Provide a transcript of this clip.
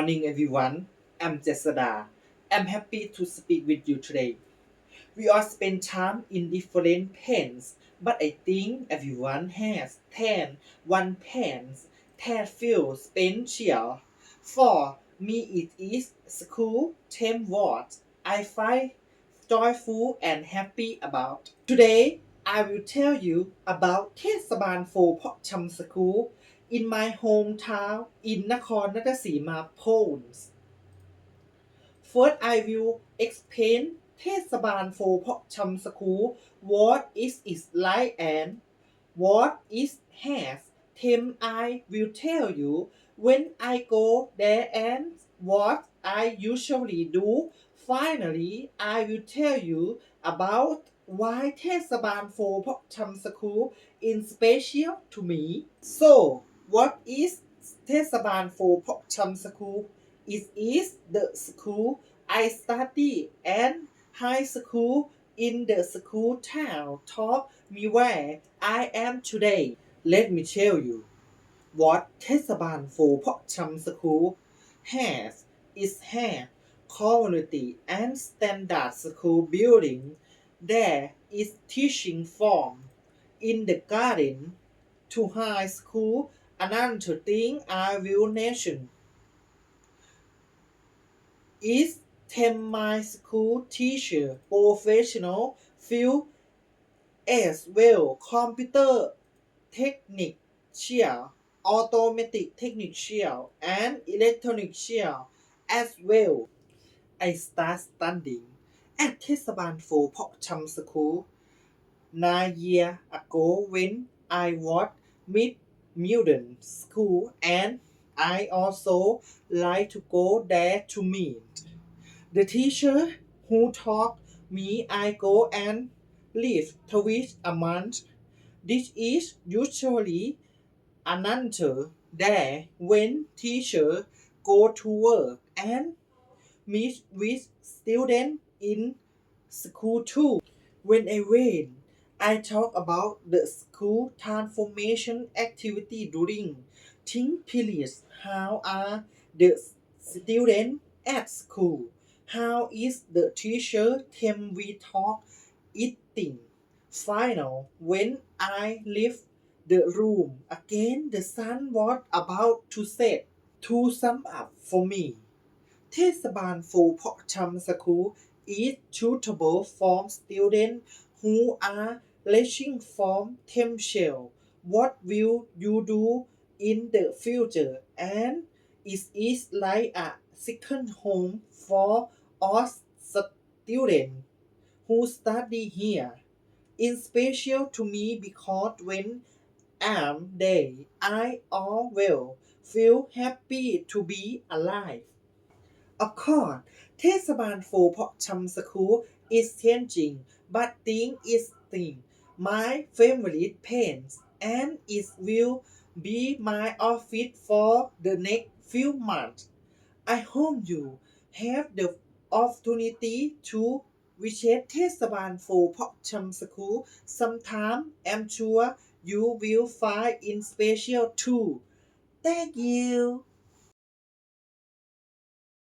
morning, everyone. I'm Jessada. I'm happy to speak with you today. We all spend time in different pens, but I think everyone has 10, 1 pens, 10 few special. For me, it is school, 10 what I find joyful and happy about. Today, I will tell you about Tesaban for Pocham School าลโฟเพาะชำสคูล in my hometown in นครราชสีมา Pons First I will explain เทศบาลโฟเพาะชำสคูล what is its like and what it has then I will tell you when I go there and what I usually do finally I will tell you about why เทศบาลโฟเพาะชำสคูล in special to me so what is เทศบาลโฟเพาะชำสคูล it is the school I study and high school in the school town taught me where I am today let me tell you what เทศบาลโฟเพาะชำสคูล has is have community and standard school building there is teaching form in the garden to high school Anand Ting Arvil Nation. Is Temai school teacher professional field as well computer technician, automatic technician, and electrician as well? I start studying at Tesaban for Pokcham School nine years ago when I was mid middle school and I also like to go there to meet the teacher who taught me I go and live twice a month this is usually another day when teacher go to work and meet with students in school too. When I went, I talk about the school transformation activity during teen periods. How are the students at school? How is the teacher team we talk eating? Final, when I left the room again, the sun was about to set. To sum up for me, เทศบาลโฟเพาะชำสคูล is suitable for students who are reaching from themselves. What will you do in the future? And it is like a second home for us students who study here. In special to me because when I'm there, I always feel happy to be alive. Of course, เทศบาลโฟเพาะชำสคูล is changing but thing is thing my favorite paint and it will be my outfit for the next few months. I hope you have the opportunity to visit Tesaban for Popcham School sometime. I'm sure you will find in special too. Thank you.